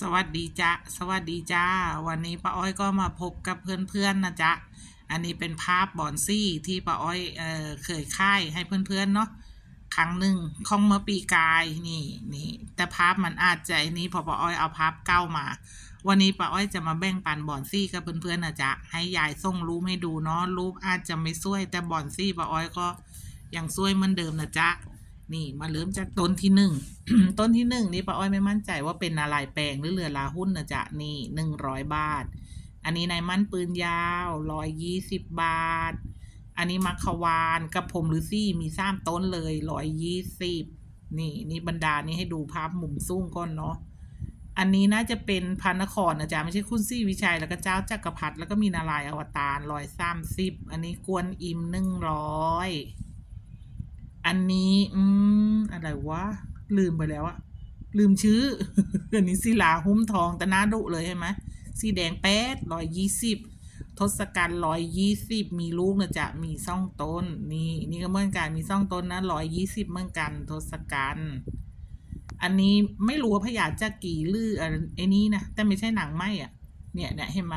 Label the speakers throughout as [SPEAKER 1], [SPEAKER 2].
[SPEAKER 1] สวัสดีจ้าสวัสดีจ้า วันนี้ป้าอ้อยก็มาพบกับเพื่อนๆนะจ๊ะ อันนี้เป็นภาพบอนซี่ที่ป้าอ้อยเอ่อเคยค่ายให้เพื่อนๆเนาะ ครั้งหนึ่งของเมื่อปีกายนี่นี่ แต่ภาพมันอาจจะอ้นี้พอป้าอ้อยเอาภาพเก้ามา วันนี้ป้าอ้อยจะมาแบ่งปันบอนซี่กับเพื่อนๆนะจ๊ะ ให้ยายส่งรูปให้ดูเนาะรูปอาจจะไม่สวย แต่บอนซี่ป้าอ้อยก็ยังสวยเหมือนเดิมนะจ๊ะ นี่มาเริ่มจากต้นที่หนึ่งต้นที่หนึ่งนี่ป้าอ้อยไม่มั่นใจว่าเป็นนาลายแปลงหรือเรือลาหุ้นนะจ๊ะนี่หนึ่งร้อยบาท อันนี้นายมั่นปืนยาวร้อยยี่สิบบาท อันนี้มัคควานกับผมหรือซี่มีสามต้นเลยร้อยยี่สิบนี่นี่บรรดานี้ให้ดูภาพมุมสูงก่อนเนาะอันนี้น่าจะเป็นพันนครนะจ๊ะไม่ใช่คุณซี่วิชัยแล้วก็เจ้าจักรพรรดิแล้วก็มีนารายอวตารร้อยสามสิบอันนี้กวนอิมหนึ่งร้อย อันนี้ อืม อะไรวะ ลืมไปแล้วอะลืมชื่ออันนี้ศิลาหุ้มทองแต่หน้าดุเลยใช่ไหมสีแดงแป๊ดร้อยยี่สิบทศกัณฐ์ร้อยยี่สิบมีลูกนะจ๊ะมีซ่องต้น นี่นี่ก็เหมือนกันมีซ่องต้นนะร้อยยี่สิบเหมือนกัน ทศกัณฐ์อันนี้ไม่รู้ว่าพญาจักรีหรืออะไรไอ้นี้นะแต่ไม่ใช่หนังไหมอะเนี่ยเนี่ยเห็นไหม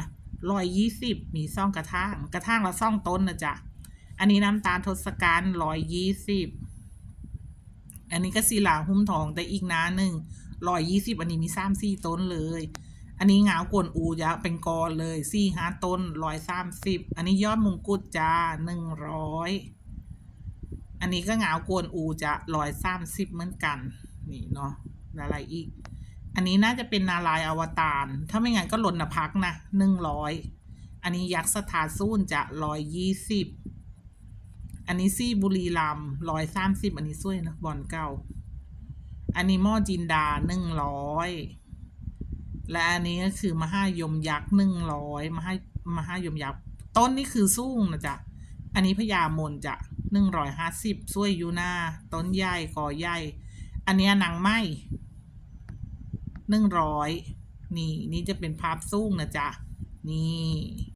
[SPEAKER 1] ร้อยยี่สิบมีซ่องกระท่างกระท่างละซ่องต้นนะจ๊ะ อันนี้น้ำตาลทศกัณฐ์ร้อยยี่สิบอันนี้ก็สีหลาหุ้มทองแต่อีกน้าหนึ่งร้อยยี่สิบอันนี้มีสามสี่ต้นเลย อันนี้เงากวนอูยะเป็นกอเลยสี่ห้าต้นร้อยสามสิบอันนี้ยอดมงกุฎจ้าหนึ่งร้อยอันนี้ก็เงากวนอูจะร้อยสามสิบเหมือนกัน นี่เนาะอะไรอีก อันนี้น่าจะเป็นนารายอวตารถ้าไม่งั้นก็หล่นนะพักนะหนึ่งร้อยอันนี้ยักษ์สถาซูนจะร้อยยี่สิบ อันนี้ซี่บุรีรัมร้อยสามสิบอันนี้สวยนะบอลเก่าอันนี้หม้อจินดาหนึ่งร้อยและอันนี้ก็คือมหายมยักษ์หนึ่งร้อยมหามหายมยักษ์ต้นนี่คือสูงนะจ๊ะอันนี้พญามนจะหนึ่งร้อยห้าสิบสวยอยู่หน้าต้นใหญ่กอใหญ่อันนี้นังไหมหนึ่งร้อยนี่นี่จะเป็นภาพสูงนะจ๊ะนี่